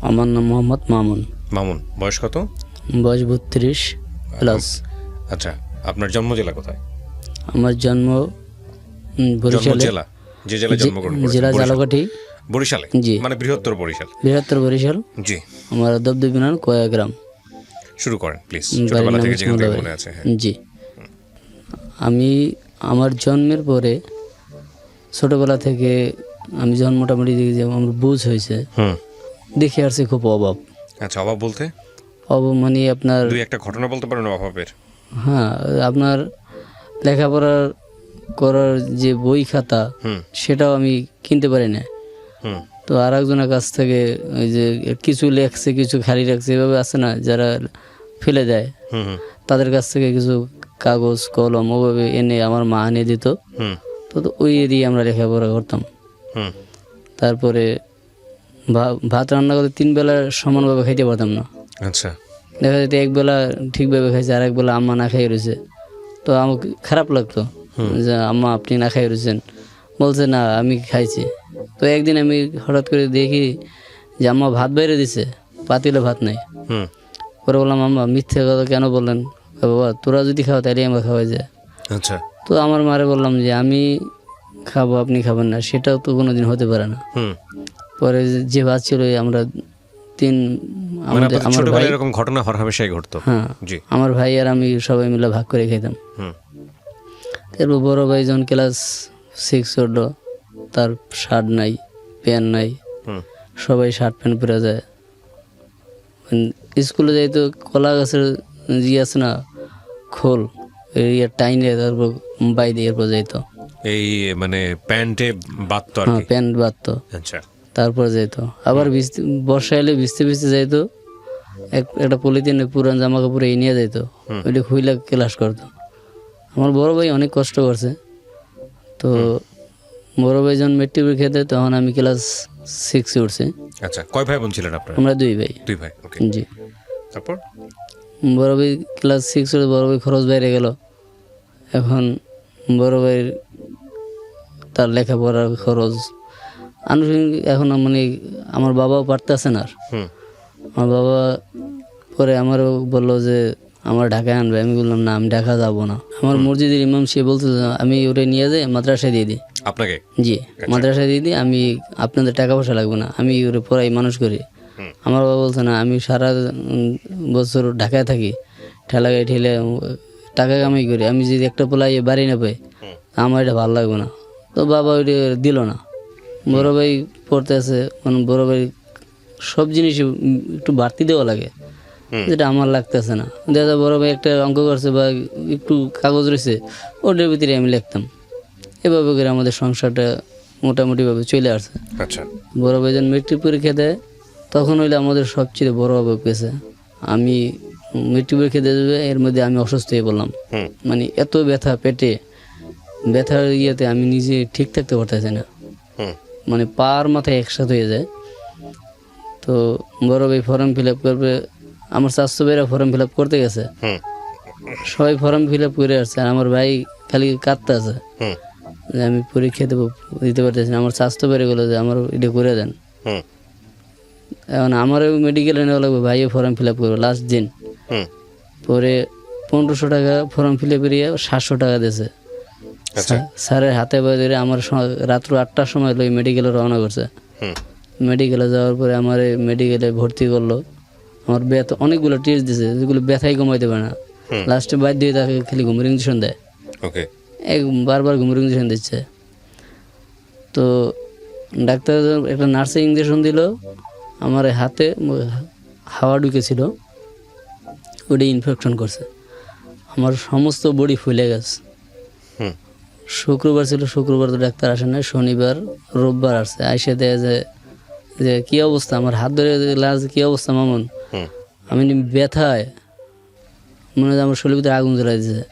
আমার নাম মোহাম্মদ মামুন। মামুন বয়স কত? বয়স বত্রিশ প্লাস আচ্ছা আপনার জন্ম জেলা কোথায়? আমার জন্ম বরিশালে। জেলা যে জেলায় জন্মগ্রহণ জেলা বরিশাল। জালকাঠি বরিশালে? জি। মানে বৃহত্তর বরিশাল। বৃহত্তর বরিশাল। জি। আমার দবদবিনান কয়া গ্রাম। শুরু করেন প্লিজ ছোটবেলা থেকে যেখান থেকে মনে আছে হ্যাঁ। জি। আমি আমার জন্মের পরে ছোটবেলা থেকে আমি যখন মোটামুটি দেখি যে আমার বুঝ হয়েছে। হুম। দেখে আসছি খুব অভাব। আচ্ছা অভাব বলতে? অভাব মানে আপনার দুই একটা ঘটনা বলতে পারেন অভাবের? হ্যাঁ আপনার লেখাপড়ার করার যে বই খাতা সেটাও আমি কিনতে পারি না। তো আর একজনের কাছ থেকে ওই যে কিছু লেখছে কিছু খালি রাখছে এভাবে আছে না যারা ফেলে দেয়। তাদের কাছ থেকে কিছু কাগজ কলম ওভাবে এনে আমার মা এনে দিত। তো ওই দিয়ে আমরা লেখাপড়া করতাম। তারপরে ভাত রান্না করতে তিন বেলা সমানভাবে খাইতে পারতাম না। আচ্ছা। দেখা যেত এক বেলা ঠিকভাবে খাইছে আর এক বেলা আম্মা না খাই রয়েছে তো আমাকে খারাপ লাগতো যে আম্মা আপনি না খাই রয়েছেন বলছে না আমি খাইছি। তো একদিন আমি হঠাৎ করে দেখি যে আম্মা ভাত বাইরে দিছে পাতিলে ভাত নাই। পরে বললাম আম্মা মিথ্যে কথা কেন বললেন? বাবা তোরা যদি খাও তাহলে আমরা খাওয়াই যায় আচ্ছা। তো আমার মারে বললাম যে আমি খাব আপনি খাবেন না সেটাও তো কোনোদিন হতে পারে না। পরে যে- ভাত ছিল আমরা তিন মানে আমাদের আপনাদের আমার ভাই এরকম ঘটনা হরহামেশাই ঘটতো। হ্যাঁ। আমার ভাই আর আমি সবাই মিলে ভাগ করে খেতাম। হুম। তারপর বড় ভাই যখন ক্লাস সিক্স উঠল তার শার্ট নাই প্যান্ট নাই। সবাই শার্ট প্যান্ট পরে যায়। স্কুলে যাইতো কলা গাছের যে আছে না খোল ইয়ে টাইনে তারপর বাইরে এরপর যাইতো। এই মানে প্যান্টে বাঁধতো আর প্যান্ট বাঁধতো। আচ্ছা। তারপর যাইতো। আবার বর্ষা এলে ভিজতে ভিজতে যাইতো। এক একটা পলিথিনে পুরান জামা কাপড় এই নিয়ে যাইতো। ওইটা খুইলা ক্লাস করতো। আমার বড় ভাই অনেক কষ্ট করছে। তো বড় ভাই যখন মেট্রিক পরীক্ষা দেয় তখন আমি ক্লাস সিক্সে উঠছি। আচ্ছা কয় ভাই বোন ছিলেন আপনারা? আমরা দুই ভাই। দুই ভাই ওকে জি। তারপর? বড় ভাই ক্লাস সিক্স উঠে বড় ভাই খরচ বাইরে গেল। এখন বড় ভাইয়ের তার লেখাপড়ার খরচ আনুষঙ্গিক এখন মানে আমার বাবাও পারতেছে না আর। আমার বাবা পরে আমারও বলল যে আমার ঢাকায় আনবে। আমি বললাম না আমি ঢাকা যাব না। আমার মসজিদের ইমাম সে বলছে যে, আমি ওটা নিয়ে যাই মাদ্রাসায় দিয়ে দিই। আপনাকে? জি মাদ্রাসায় দিয়ে দিই আমি আপনাদের টাকা পয়সা লাগবে না আমি ওরে পড়াই মানুষ করি। আমার বাবা বলছে না আমি সারা বছর ঢাকায় থাকি ঠেলাগাই ঠেলে টাকা কামাই করি আমি যদি একটা পোলাই বাড়ি না পাই আমার এটা ভালো লাগবে না। তো বাবা ওইটা দিল না। বড় ভাই পড়তে আছে মানে বড় ভাই সব জিনিস একটু বাড়তি দেওয়া লাগে যেটা আমার লাগতেছে না। দেখা যায় বড় ভাই একটা অঙ্ক করছে বা একটু কাগজ রয়েছে ওটার ভিতরে আমি লিখতাম। এভাবে করে আমাদের সংসারটা মোটামুটিভাবে চলে আসছে। আচ্ছা। বড় ভাই যখন মেট্রিক পরীক্ষা দেয় তখন হইলে আমাদের সবচেয়ে বড় অভাব গেছে। আমি মেট্রিক পরীক্ষা দিয়ে দেবে এর মধ্যে আমি অসুস্থ হয়ে পড়লাম। মানে এত ব্যথা পেটে ব্যথার ইয়েতে আমি নিজে ঠিক থাকতে পারতেছি না। মানে পার মাথায় একসাথে হয়ে যায়। তো বড় ভাই ফর্ম ফিল আপ করবে আমার স্বাস্থ্য ভাইরা ফর্ম ফিল আপ করতে গেছে। সবাই ফর্ম ফিল আপ করে আসছে আর আমার ভাই খালি কাঁদতে আছে। যে আমি পরীক্ষা দেবো দিতে পারতেছি না। আমার স্বাস্থ্য বেড়ে গেলো যে আমার এটা করে দেন। এখন আমারও মেডিকেলে নেওয়া লাগবে ভাইও ফর্ম ফিল আপ করবে লাস্ট দিন। পরে পনেরোশো টাকা ফর্ম ফিল আপ সাতশো টাকা দিয়েছে। স্যারের হাতে বয়ে ধরে আমার রাত্র আটটার সময় লই মেডিকেলে রওনা করছে। মেডিকেলে যাওয়ার পরে আমার মেডিকেলে ভর্তি করল। আমার ব্যথা অনেকগুলো টেস্ট দিছে যেগুলো ব্যথাই কমাইতে পারে না। লাস্টে বাদ দিয়ে তাকে খালি ঘুমের ইঞ্জেকশন দেয়। ওকে। এক বারবার ঘুমের ইঞ্জেকশন দিচ্ছে। তো ডাক্তার একটা নার্সিং ইঞ্জেকশন দিল। আমার হাতে হাওয়া ঢুকেছিল। ওটা ইনফেকশন করছে। আমার সমস্ত বডি ফুলে গেছে। শুক্রবার ছিল শুক্রবার তো ডাক্তার আসে না শনিবার রোববার আসছে। আইসে দেয় যে যে কি অবস্থা আমার হাত ধরে লাজ কি অবস্থা মামুন? আমি ব্যথায় মনে হয় আমার শরীর ভিতরে আগুন জ্বলাই দিয়েছে